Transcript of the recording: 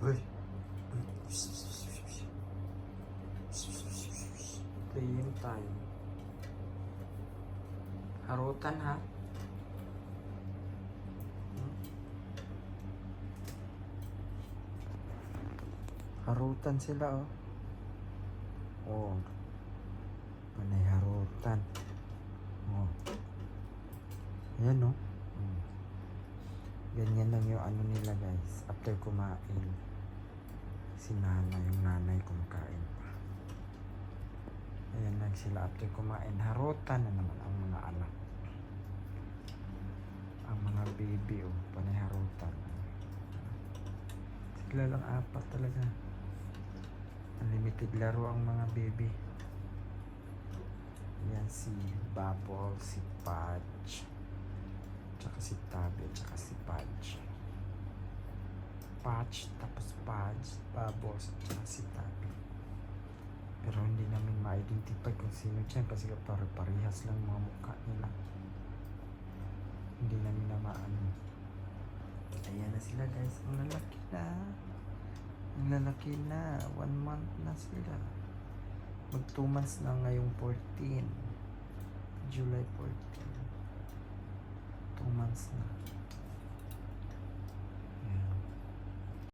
Uy. Playing time. Harutan ha. Hmm? Harutan sila oh. Oh. Panay harutan. Oh. Ayan oh. Hmm. Ganyan lang yung ano nila guys. After kumain. Si nanay, yung nanay kumakain pa. Ayan lang sila after kumain. Harutan na naman ang mga anak. Ang mga baby oh. Panay. Sila lang apat talaga. Unlimited laro ang mga baby. Yan si Bubble, si Pudge, tsaka si Tabi, tsaka si Pudge. Pudge, tapos Pudge, Bubbles, tsaka si Tabi. Pero hindi namin ma-identify kung sino dyan kasi pare-parehas lang mga mukha nila. Hindi namin na maano. Ayan na sila guys, ang lalaki na. Ang lalaki na, one month na sila. Mag 2 months na ngayong 14. July 14. 2 months na.